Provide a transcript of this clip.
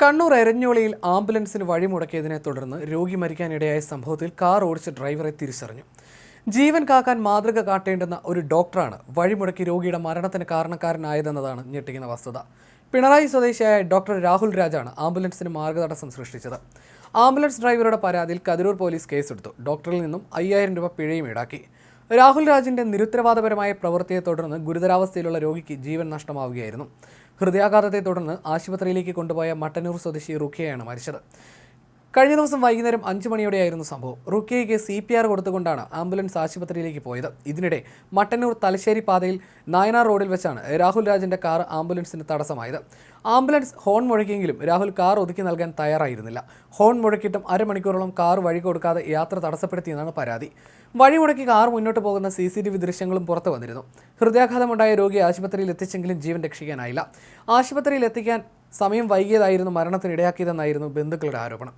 കണ്ണൂർ എരഞ്ഞോളിയിൽ ആംബുലൻസിന് വഴിമുടക്കിയതിനെ തുടർന്ന് രോഗി മരിക്കാനിടയായ സംഭവത്തിൽ കാർ ഓടിച്ച ഡ്രൈവറെ തിരിച്ചറിഞ്ഞു. ജീവൻ കാക്കാൻ മാതൃക കാട്ടേണ്ടുന്ന ഒരു ഡോക്ടറാണ് വഴിമുടക്കി രോഗിയുടെ മരണത്തിന് കാരണക്കാരനായതെന്നതാണ് ഞെട്ടിക്കുന്ന വസ്തുത. പിണറായി സ്വദേശിയായ ഡോക്ടർ രാഹുൽ രാജാണ് ആംബുലൻസിന് മാർഗതടസ്സം സൃഷ്ടിച്ചത്. ആംബുലൻസ് ഡ്രൈവറുടെ പരാതിയിൽ കതിരൂർ പോലീസ് കേസെടുത്തു. ഡോക്ടറിൽ നിന്നും അയ്യായിരം രൂപ പിഴയും ഈടാക്കി. രാഹുൽ രാജിന്റെ നിരുത്തരവാദപരമായ പ്രവൃത്തിയെ തുടർന്ന് ഗുരുതരാവസ്ഥയിലുള്ള രോഗിക്ക് ജീവൻ നഷ്ടമാവുകയായിരുന്നു. ഹൃദയാഘാതത്തെ തുടർന്ന് ആശുപത്രിയിലേക്ക് കൊണ്ടുപോയ മട്ടന്നൂർ സ്വദേശി റുഖിയയാണ് മരിച്ചത്. കഴിഞ്ഞ ദിവസം വൈകുന്നേരം അഞ്ചു മണിയോടെയായിരുന്നു സംഭവം. റുക്കിയയ്ക്ക് സി പി ആർ കൊടുത്തുകൊണ്ടാണ് ആംബുലൻസ് ആശുപത്രിയിലേക്ക് പോയത്. ഇതിനിടെ മട്ടന്നൂർ തലശ്ശേരി പാതയിൽ നായനാർ റോഡിൽ വെച്ചാണ് രാഹുൽ രാജിന്റെ കാർ ആംബുലൻസിന് തടസ്സമായത്. ആംബുലൻസ് ഹോൺ മുഴക്കിയെങ്കിലും രാഹുൽ കാർ ഒതുക്കി നൽകാൻ തയ്യാറായിരുന്നില്ല. ഹോൺ മുഴക്കിയിട്ടും അരമണിക്കൂറോളം കാർ വഴി കൊടുക്കാതെ യാത്ര തടസ്സപ്പെടുത്തിയെന്നാണ് പരാതി. വഴി മുടക്കി കാർ മുന്നോട്ട് പോകുന്ന സി സി ടി വി ദൃശ്യങ്ങളും പുറത്തു വന്നിരുന്നു. ഹൃദയാഘാതമുണ്ടായ രോഗിയെ ആശുപത്രിയിൽ എത്തിച്ചെങ്കിലും ജീവൻ രക്ഷിക്കാനായില്ല. ആശുപത്രിയിൽ എത്തിക്കാൻ സമയം വൈകിയതായിരുന്നു മരണത്തിന് ഇടയാക്കിയതെന്നായിരുന്നു ബന്ധുക്കളുടെ ആരോപണം.